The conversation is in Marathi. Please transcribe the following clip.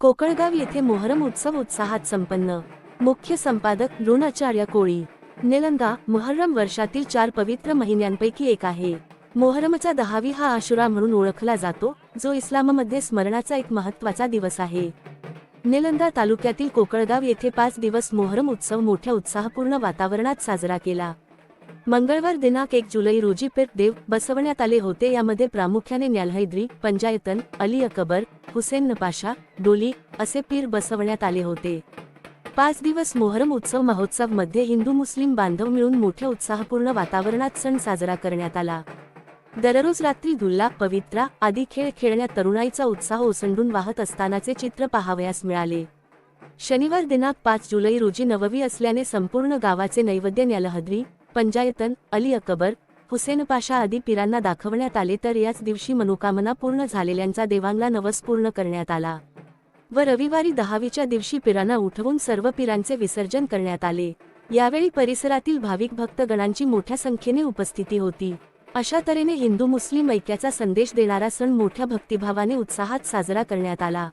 कोकळगाव येथे मोहरम उत्सव उत्साहात संपन्न. मुख्य संपादक ऋणाचार्य कोळी. निलंगा मोहरम वर्षातील चार पवित्र महिन्यांपैकी एक आहे. मोहरमचा दहावी हा आशुरा म्हणून ओळखला जातो जो इस्लाममध्ये स्मरणाचा एक महत्त्वाचा दिवस आहे. निलंगा तालुक्यातील कोकळगाव येथे पाच दिवस मोहरम उत्सव मोठ्या उत्साहपूर्ण वातावरणात साजरा केला. मंगळवार दिनांक एक जुलै रोजी पेट देव बसवण्यात आले होते यामध्ये प्रामुख्याने न्यालहैद्री पंजायतन अली अकबर हुसेन नपाशा डोली असे पीर बसवण्यात आले होते. पाच दिवस मोहरम उत्सव महोत्सवमध्ये हिंदू मुस्लिम बांधव मिळून मोठ्या उत्साहपूर्ण वातावरणात सण साजरा करण्यात आला. दररोज रात्री धुल्ला पवित्रा आदी खेळ खेळण्यात तरुणाईचा उत्साह ओसंडून वाहत असतानाचे चित्र पाहावयास मिळाले. शनिवार दिनांक पाच जुलै रोजी नववी असल्याने संपूर्ण गावाचे नैवेद्य न्यालहद्री पंजायतन अली अकबर हुसेन पाशा आदी पिरांना दाखवण्यात आले तर याच दिवशी मनोकामना पूर्ण झालेल्यांचा देवांगला नवस पूर्ण करण्यात आला. व रविवारी दहावीच्या दिवशी पिरांना उठवून सर्व पिरांचे विसर्जन करण्यात आले. यावेळी परिसरातील भाविक भक्तगणांची मोठ्या संख्येने उपस्थिती होती. अशा तऱ्हेने हिंदू मुस्लिम ऐक्याचा संदेश देणारा सण मोठ्या भक्तिभावाने उत्साहात साजरा करण्यात आला.